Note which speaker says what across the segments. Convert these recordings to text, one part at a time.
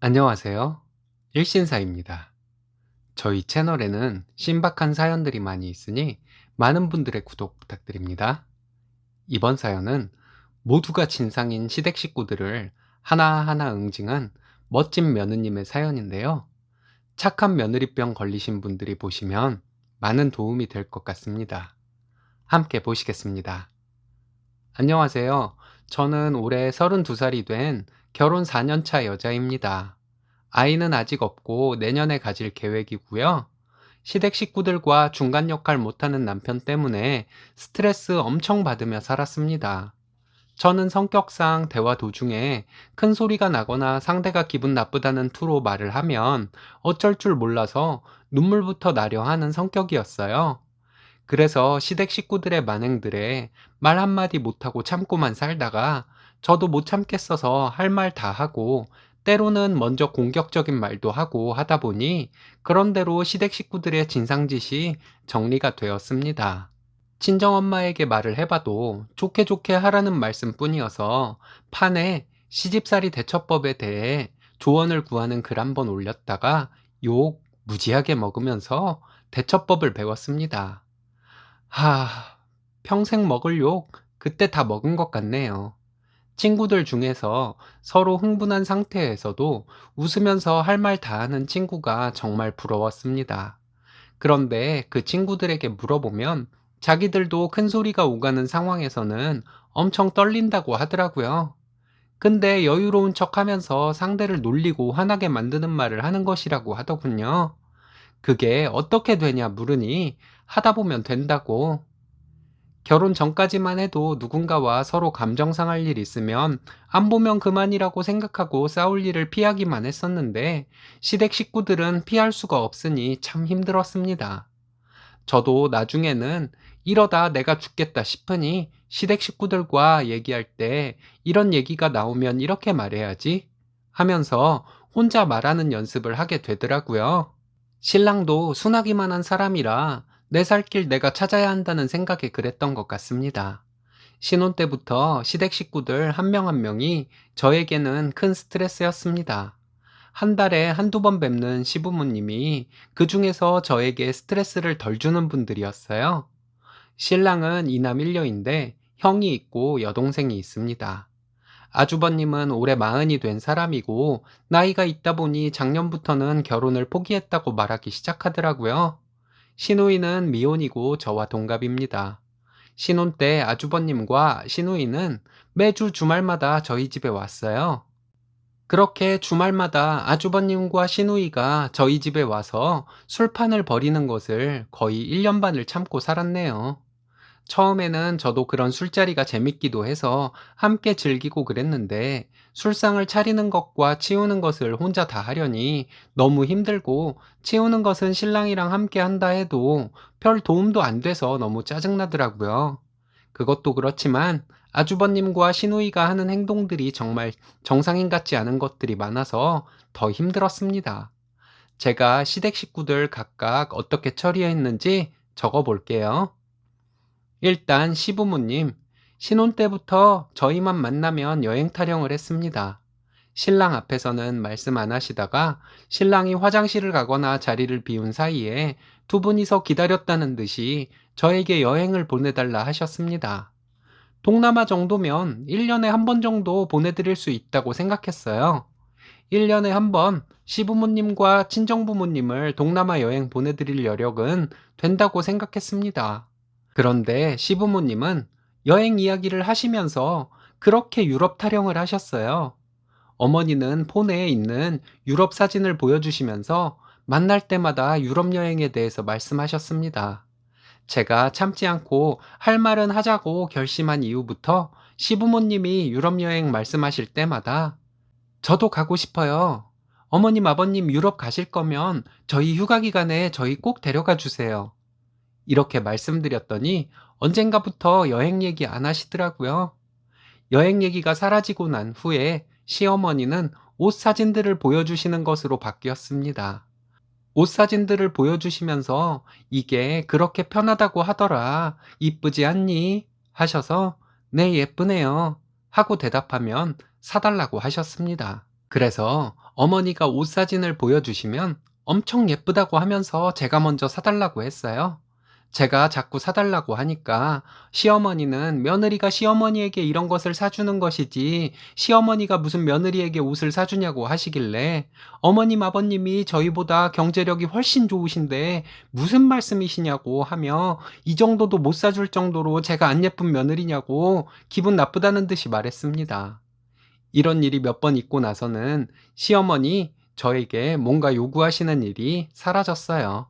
Speaker 1: 안녕하세요. 일신사입니다. 저희 채널에는 신박한 사연들이 많이 있으니 많은 분들의 구독 부탁드립니다. 이번 사연은 모두가 진상인 시댁 식구들을 하나하나 응징한 멋진 며느님의 사연인데요. 착한 며느리병 걸리신 분들이 보시면 많은 도움이 될 것 같습니다. 함께 보시겠습니다. 안녕하세요. 저는 올해 32살이 된 결혼 4년차 여자입니다. 아이는 아직 없고 내년에 가질 계획이고요. 시댁 식구들과 중간 역할 못하는 남편 때문에 스트레스 엄청 받으며 살았습니다. 저는 성격상 대화 도중에 큰 소리가 나거나 상대가 기분 나쁘다는 투로 말을 하면 어쩔 줄 몰라서 눈물부터 나려 하는 성격이었어요. 그래서 시댁 식구들의 만행들에 말 한마디 못하고 참고만 살다가 저도 못 참겠어서 할 말 다 하고 때로는 먼저 공격적인 말도 하고 하다 보니 그런대로 시댁 식구들의 진상짓이 정리가 되었습니다. 친정엄마에게 말을 해봐도 좋게 좋게 하라는 말씀 뿐이어서 판에 시집살이 대처법에 대해 조언을 구하는 글 한 번 올렸다가 욕 무지하게 먹으면서 대처법을 배웠습니다. 하, 평생 먹을 욕 그때 다 먹은 것 같네요. 친구들 중에서 서로 흥분한 상태에서도 웃으면서 할 말 다 하는 친구가 정말 부러웠습니다. 그런데 그 친구들에게 물어보면 자기들도 큰 소리가 오가는 상황에서는 엄청 떨린다고 하더라고요. 근데 여유로운 척 하면서 상대를 놀리고 화나게 만드는 말을 하는 것이라고 하더군요. 그게 어떻게 되냐 물으니 하다 보면 된다고. 결혼 전까지만 해도 누군가와 서로 감정 상할 일 있으면 안 보면 그만이라고 생각하고 싸울 일을 피하기만 했었는데 시댁 식구들은 피할 수가 없으니 참 힘들었습니다. 저도 나중에는 이러다 내가 죽겠다 싶으니 시댁 식구들과 얘기할 때 이런 얘기가 나오면 이렇게 말해야지 하면서 혼자 말하는 연습을 하게 되더라고요. 신랑도 순하기만 한 사람이라 내 살 길 내가 찾아야 한다는 생각에 그랬던 것 같습니다. 신혼 때부터 시댁 식구들 한 명 한 명이 저에게는 큰 스트레스였습니다. 한 달에 한두 번 뵙는 시부모님이 그 중에서 저에게 스트레스를 덜 주는 분들이었어요. 신랑은 이남 일녀인데 형이 있고 여동생이 있습니다. 아주버님은 올해 마흔이 된 사람이고 나이가 있다 보니 작년부터는 결혼을 포기했다고 말하기 시작하더라고요. 신우이는 미혼이고 저와 동갑입니다. 신혼 때 아주버님과 신우이는 매주 주말마다 저희 집에 왔어요. 그렇게 주말마다 아주버님과 신우이가 저희 집에 와서 술판을 벌이는 것을 거의 1년 반을 참고 살았네요. 처음에는 저도 그런 술자리가 재밌기도 해서 함께 즐기고 그랬는데 술상을 차리는 것과 치우는 것을 혼자 다 하려니 너무 힘들고 치우는 것은 신랑이랑 함께 한다 해도 별 도움도 안 돼서 너무 짜증나더라고요. 그것도 그렇지만 아주버님과 시누이가 하는 행동들이 정말 정상인 같지 않은 것들이 많아서 더 힘들었습니다. 제가 시댁 식구들 각각 어떻게 처리했는지 적어 볼게요. 일단 시부모님, 신혼 때부터 저희만 만나면 여행 타령을 했습니다. 신랑 앞에서는 말씀 안 하시다가 신랑이 화장실을 가거나 자리를 비운 사이에 두 분이서 기다렸다는 듯이 저에게 여행을 보내달라 하셨습니다. 동남아 정도면 1년에 한 번 정도 보내드릴 수 있다고 생각했어요. 1년에 한 번 시부모님과 친정부모님을 동남아 여행 보내드릴 여력은 된다고 생각했습니다. 그런데 시부모님은 여행 이야기를 하시면서 그렇게 유럽 타령을 하셨어요. 어머니는 폰에 있는 유럽 사진을 보여주시면서 만날 때마다 유럽 여행에 대해서 말씀하셨습니다. 제가 참지 않고 할 말은 하자고 결심한 이후부터 시부모님이 유럽 여행 말씀하실 때마다 저도 가고 싶어요. 어머님, 아버님 유럽 가실 거면 저희 휴가 기간에 저희 꼭 데려가 주세요. 이렇게 말씀드렸더니 언젠가부터 여행 얘기 안 하시더라고요. 여행 얘기가 사라지고 난 후에 시어머니는 옷 사진들을 보여주시는 것으로 바뀌었습니다. 옷 사진들을 보여주시면서 이게 그렇게 편하다고 하더라. 이쁘지 않니? 하셔서 네, 예쁘네요. 하고 대답하면 사달라고 하셨습니다. 그래서 어머니가 옷 사진을 보여주시면 엄청 예쁘다고 하면서 제가 먼저 사달라고 했어요. 제가 자꾸 사달라고 하니까 시어머니는 며느리가 시어머니에게 이런 것을 사주는 것이지 시어머니가 무슨 며느리에게 옷을 사주냐고 하시길래 어머님 아버님이 저희보다 경제력이 훨씬 좋으신데 무슨 말씀이시냐고 하며 이 정도도 못 사줄 정도로 제가 안 예쁜 며느리냐고 기분 나쁘다는 듯이 말했습니다. 이런 일이 몇 번 있고 나서는 시어머니 저에게 뭔가 요구하시는 일이 사라졌어요.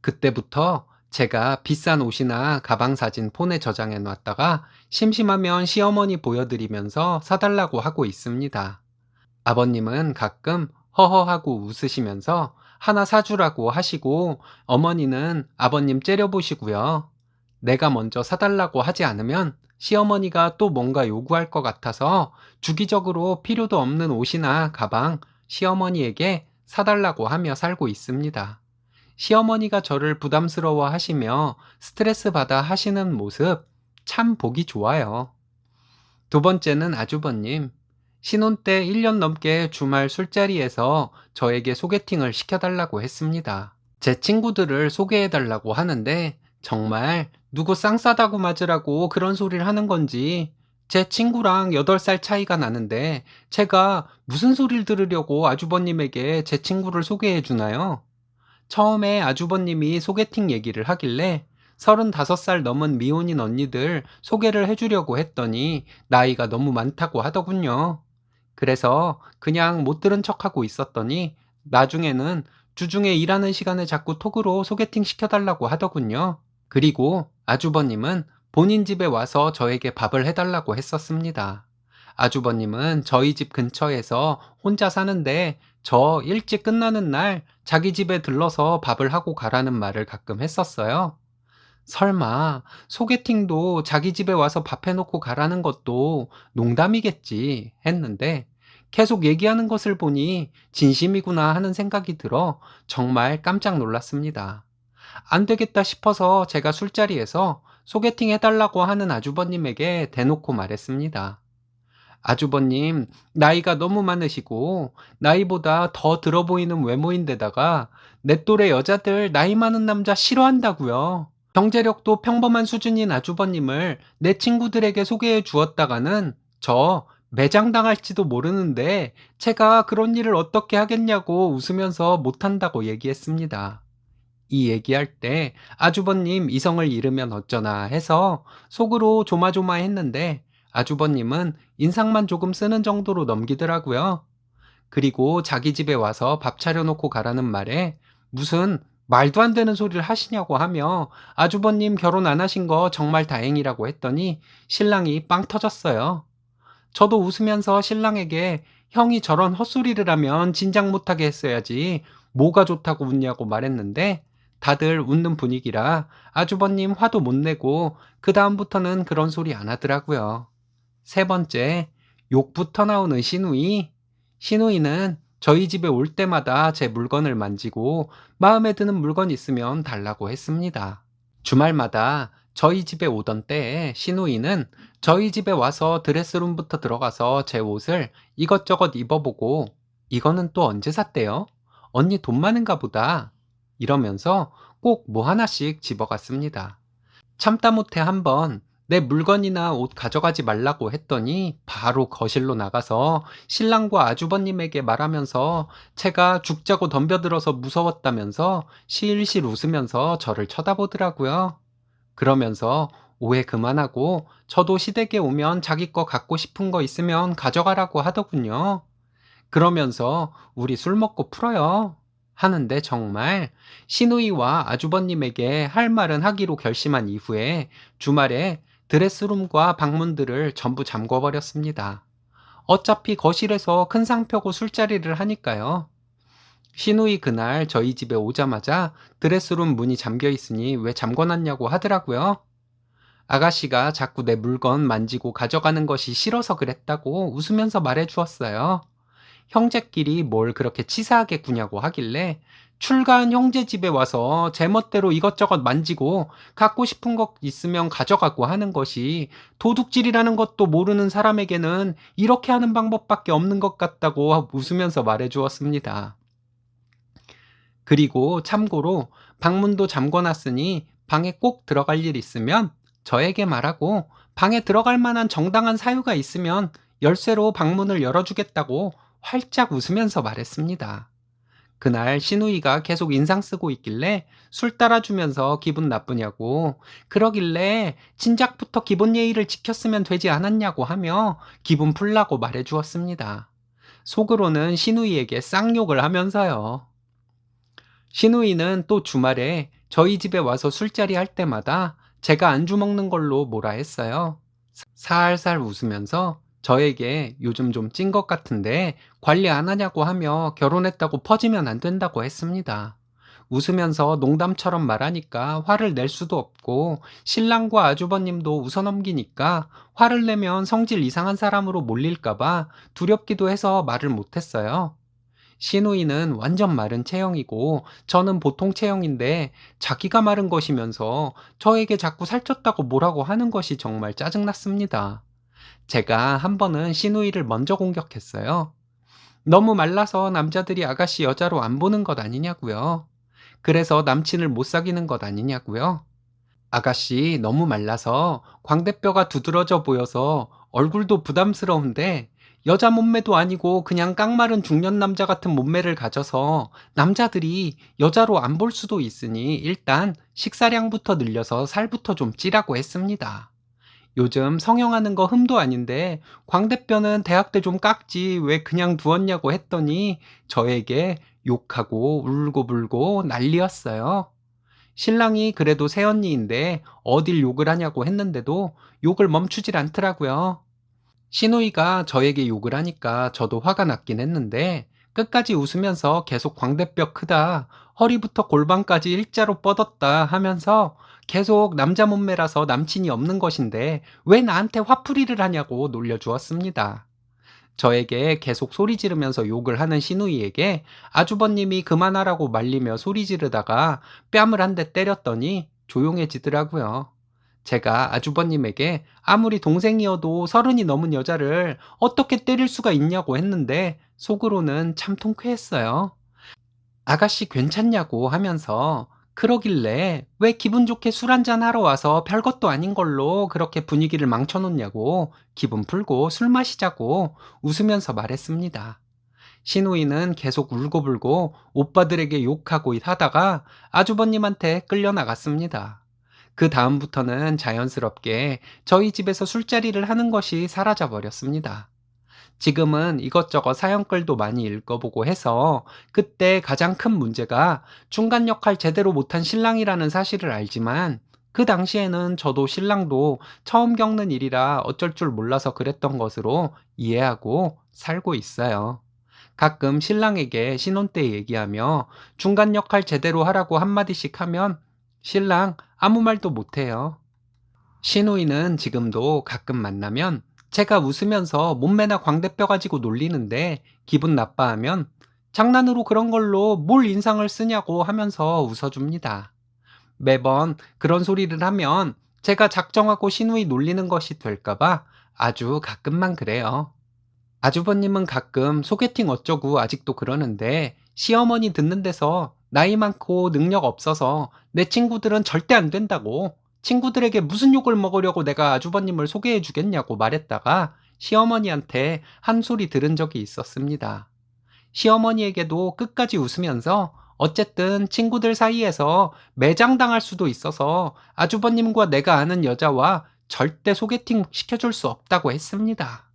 Speaker 1: 그때부터 제가 비싼 옷이나 가방 사진 폰에 저장해 놨다가 심심하면 시어머니 보여드리면서 사달라고 하고 있습니다. 아버님은 가끔 허허하고 웃으시면서 하나 사주라고 하시고 어머니는 아버님 째려보시고요. 내가 먼저 사달라고 하지 않으면 시어머니가 또 뭔가 요구할 것 같아서 주기적으로 필요도 없는 옷이나 가방 시어머니에게 사달라고 하며 살고 있습니다. 시어머니가 저를 부담스러워 하시며 스트레스 받아 하시는 모습 참 보기 좋아요. 두 번째는 아주버님. 신혼 때 1년 넘게 주말 술자리에서 저에게 소개팅을 시켜달라고 했습니다. 제 친구들을 소개해달라고 하는데 정말 누구 쌍싸다고 맞으라고 그런 소리를 하는 건지 제 친구랑 8살 차이가 나는데 제가 무슨 소리를 들으려고 아주버님에게 제 친구를 소개해 주나요? 처음에 아주버님이 소개팅 얘기를 하길래 35살 넘은 미혼인 언니들 소개를 해주려고 했더니 나이가 너무 많다고 하더군요. 그래서 그냥 못 들은 척하고 있었더니 나중에는 주중에 일하는 시간에 자꾸 톡으로 소개팅 시켜달라고 하더군요. 그리고 아주버님은 본인 집에 와서 저에게 밥을 해달라고 했었습니다. 아주버님은 저희 집 근처에서 혼자 사는데 저 일찍 끝나는 날 자기 집에 들러서 밥을 하고 가라는 말을 가끔 했었어요. 설마 소개팅도 자기 집에 와서 밥 해놓고 가라는 것도 농담이겠지 했는데 계속 얘기하는 것을 보니 진심이구나 하는 생각이 들어 정말 깜짝 놀랐습니다. 안 되겠다 싶어서 제가 술자리에서 소개팅 해달라고 하는 아주버님에게 대놓고 말했습니다. 아주버님, 나이가 너무 많으시고, 나이보다 더 들어 보이는 외모인데다가, 내 또래 여자들 나이 많은 남자 싫어한다고요. 경제력도 평범한 수준인 아주버님을 내 친구들에게 소개해 주었다가는 저 매장당할지도 모르는데 제가 그런 일을 어떻게 하겠냐고 웃으면서 못한다고 얘기했습니다. 이 얘기할 때 아주버님 이성을 잃으면 어쩌나 해서 속으로 조마조마했는데 아주버님은 인상만 조금 쓰는 정도로 넘기더라고요. 그리고 자기 집에 와서 밥 차려놓고 가라는 말에 무슨 말도 안 되는 소리를 하시냐고 하며 아주버님 결혼 안 하신 거 정말 다행이라고 했더니 신랑이 빵 터졌어요. 저도 웃으면서 신랑에게 형이 저런 헛소리를 하면 진작 못하게 했어야지 뭐가 좋다고 웃냐고 말했는데 다들 웃는 분위기라 아주버님 화도 못 내고 그 다음부터는 그런 소리 안 하더라고요. 세 번째, 욕부터 나오는 시누이. 시누이는 저희 집에 올 때마다 제 물건을 만지고 마음에 드는 물건 있으면 달라고 했습니다. 주말마다 저희 집에 오던 때에 시누이는 저희 집에 와서 드레스룸부터 들어가서 제 옷을 이것저것 입어보고 이거는 또 언제 샀대요? 언니 돈 많은가 보다. 이러면서 꼭 뭐 하나씩 집어갔습니다. 참다 못해 한번 내 물건이나 옷 가져가지 말라고 했더니 바로 거실로 나가서 신랑과 아주버님에게 말하면서 제가 죽자고 덤벼들어서 무서웠다면서 실실 웃으면서 저를 쳐다보더라고요. 그러면서 오해 그만하고 저도 시댁에 오면 자기 거 갖고 싶은 거 있으면 가져가라고 하더군요. 그러면서 우리 술 먹고 풀어요. 하는데 정말 시누이와 아주버님에게 할 말은 하기로 결심한 이후에 주말에 드레스룸과 방문들을 전부 잠궈버렸습니다. 어차피 거실에서 큰 상 펴고 술자리를 하니까요. 시누이 그날 저희 집에 오자마자 드레스룸 문이 잠겨 있으니 왜 잠궈놨냐고 하더라고요. 아가씨가 자꾸 내 물건 만지고 가져가는 것이 싫어서 그랬다고 웃으면서 말해 주었어요. 형제끼리 뭘 그렇게 치사하게 구냐고 하길래 출가한 형제 집에 와서 제멋대로 이것저것 만지고 갖고 싶은 것 있으면 가져가고 하는 것이 도둑질이라는 것도 모르는 사람에게는 이렇게 하는 방법밖에 없는 것 같다고 웃으면서 말해 주었습니다. 그리고 참고로 방문도 잠궈놨으니 방에 꼭 들어갈 일 있으면 저에게 말하고 방에 들어갈 만한 정당한 사유가 있으면 열쇠로 방문을 열어주겠다고 활짝 웃으면서 말했습니다. 그날 신우이가 계속 인상 쓰고 있길래 술 따라주면서 기분 나쁘냐고 그러길래 진작부터 기본 예의를 지켰으면 되지 않았냐고 하며 기분 풀라고 말해 주었습니다. 속으로는 신우이에게 쌍욕을 하면서요. 신우이는 또 주말에 저희 집에 와서 술자리 할 때마다 제가 안주 먹는 걸로 뭐라 했어요. 살살 웃으면서 저에게 요즘 좀 찐 것 같은데 관리 안 하냐고 하며 결혼했다고 퍼지면 안 된다고 했습니다. 웃으면서 농담처럼 말하니까 화를 낼 수도 없고 신랑과 아주버님도 웃어넘기니까 화를 내면 성질 이상한 사람으로 몰릴까봐 두렵기도 해서 말을 못했어요. 시누이는 완전 마른 체형이고 저는 보통 체형인데 자기가 마른 것이면서 저에게 자꾸 살쪘다고 뭐라고 하는 것이 정말 짜증났습니다. 제가 한 번은 시누이를 먼저 공격했어요. 너무 말라서 남자들이 아가씨 여자로 안 보는 것 아니냐고요. 그래서 남친을 못 사귀는 것 아니냐고요. 아가씨 너무 말라서 광대뼈가 두드러져 보여서 얼굴도 부담스러운데 여자 몸매도 아니고 그냥 깡마른 중년 남자 같은 몸매를 가져서 남자들이 여자로 안 볼 수도 있으니 일단 식사량부터 늘려서 살부터 좀 찌라고 했습니다. 요즘 성형하는 거 흠도 아닌데 광대뼈는 대학 때 좀 깎지 왜 그냥 두었냐고 했더니 저에게 욕하고 울고불고 난리였어요. 신랑이 그래도 새언니인데 어딜 욕을 하냐고 했는데도 욕을 멈추질 않더라고요. 신우이가 저에게 욕을 하니까 저도 화가 났긴 했는데 끝까지 웃으면서 계속 광대뼈 크다, 허리부터 골반까지 일자로 뻗었다 하면서 계속 남자 몸매라서 남친이 없는 것인데 왜 나한테 화풀이를 하냐고 놀려주었습니다. 저에게 계속 소리 지르면서 욕을 하는 신우이에게 아주버님이 그만하라고 말리며 소리 지르다가 뺨을 한 대 때렸더니 조용해지더라고요. 제가 아주버님에게 아무리 동생이어도 서른이 넘은 여자를 어떻게 때릴 수가 있냐고 했는데 속으로는 참 통쾌했어요. 아가씨 괜찮냐고 하면서 그러길래 왜 기분 좋게 술 한잔 하러 와서 별것도 아닌 걸로 그렇게 분위기를 망쳐놓냐고 기분 풀고 술 마시자고 웃으면서 말했습니다. 신우이는 계속 울고불고 오빠들에게 욕하고 하다가 아주버님한테 끌려 나갔습니다. 그 다음부터는 자연스럽게 저희 집에서 술자리를 하는 것이 사라져 버렸습니다. 지금은 이것저것 사연글도 많이 읽어보고 해서 그때 가장 큰 문제가 중간 역할 제대로 못한 신랑이라는 사실을 알지만 그 당시에는 저도 신랑도 처음 겪는 일이라 어쩔 줄 몰라서 그랬던 것으로 이해하고 살고 있어요. 가끔 신랑에게 신혼 때 얘기하며 중간 역할 제대로 하라고 한마디씩 하면 신랑 아무 말도 못해요. 신우이는 지금도 가끔 만나면 제가 웃으면서 몸매나 광대뼈 가지고 놀리는데 기분 나빠하면 장난으로 그런 걸로 뭘 인상을 쓰냐고 하면서 웃어줍니다. 매번 그런 소리를 하면 제가 작정하고 신우이 놀리는 것이 될까봐 아주 가끔만 그래요. 아주버님은 가끔 소개팅 어쩌고 아직도 그러는데 시어머니 듣는 데서 나이 많고 능력 없어서 내 친구들은 절대 안 된다고 친구들에게 무슨 욕을 먹으려고 내가 아주버님을 소개해 주겠냐고 말했다가 시어머니한테 한 소리 들은 적이 있었습니다. 시어머니에게도 끝까지 웃으면서 어쨌든 친구들 사이에서 매장당할 수도 있어서 아주버님과 내가 아는 여자와 절대 소개팅 시켜줄 수 없다고 했습니다.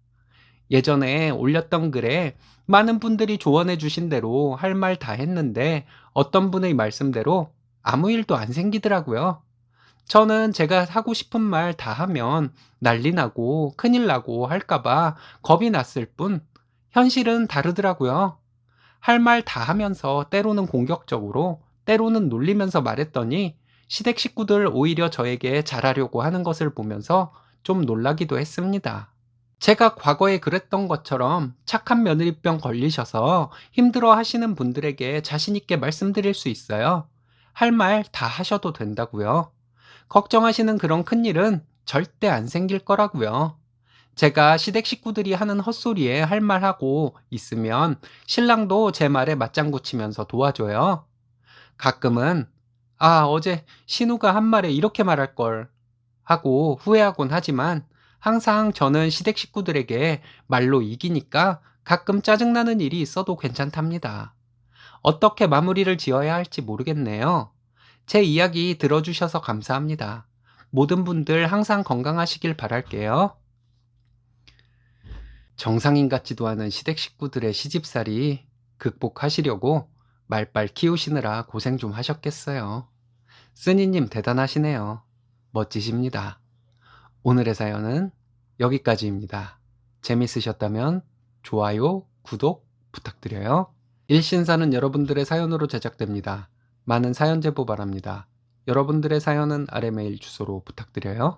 Speaker 1: 예전에 올렸던 글에 많은 분들이 조언해 주신 대로 할 말 다 했는데 어떤 분의 말씀대로 아무 일도 안 생기더라고요. 저는 제가 하고 싶은 말 다 하면 난리 나고 큰일 나고 할까봐 겁이 났을 뿐 현실은 다르더라고요. 할 말 다 하면서 때로는 공격적으로 때로는 놀리면서 말했더니 시댁 식구들 오히려 저에게 잘하려고 하는 것을 보면서 좀 놀라기도 했습니다. 제가 과거에 그랬던 것처럼 착한 며느리병 걸리셔서 힘들어 하시는 분들에게 자신있게 말씀드릴 수 있어요. 할 말 다 하셔도 된다고요. 걱정하시는 그런 큰일은 절대 안 생길 거라고요. 제가 시댁 식구들이 하는 헛소리에 할 말하고 있으면 신랑도 제 말에 맞장구 치면서 도와줘요. 가끔은 아, 어제 신우가 한 말에 이렇게 말할 걸 하고 후회하곤 하지만 항상 저는 시댁 식구들에게 말로 이기니까 가끔 짜증나는 일이 있어도 괜찮답니다. 어떻게 마무리를 지어야 할지 모르겠네요. 제 이야기 들어주셔서 감사합니다. 모든 분들 항상 건강하시길 바랄게요. 정상인 같지도 않은 시댁 식구들의 시집살이 극복하시려고 말빨 키우시느라 고생 좀 하셨겠어요. 쓰니님 대단하시네요. 멋지십니다. 오늘의 사연은 여기까지입니다. 재밌으셨다면 좋아요, 구독 부탁드려요. 일신사는 여러분들의 사연으로 제작됩니다. 많은 사연 제보 바랍니다. 여러분들의 사연은 아래 메일 주소로 부탁드려요.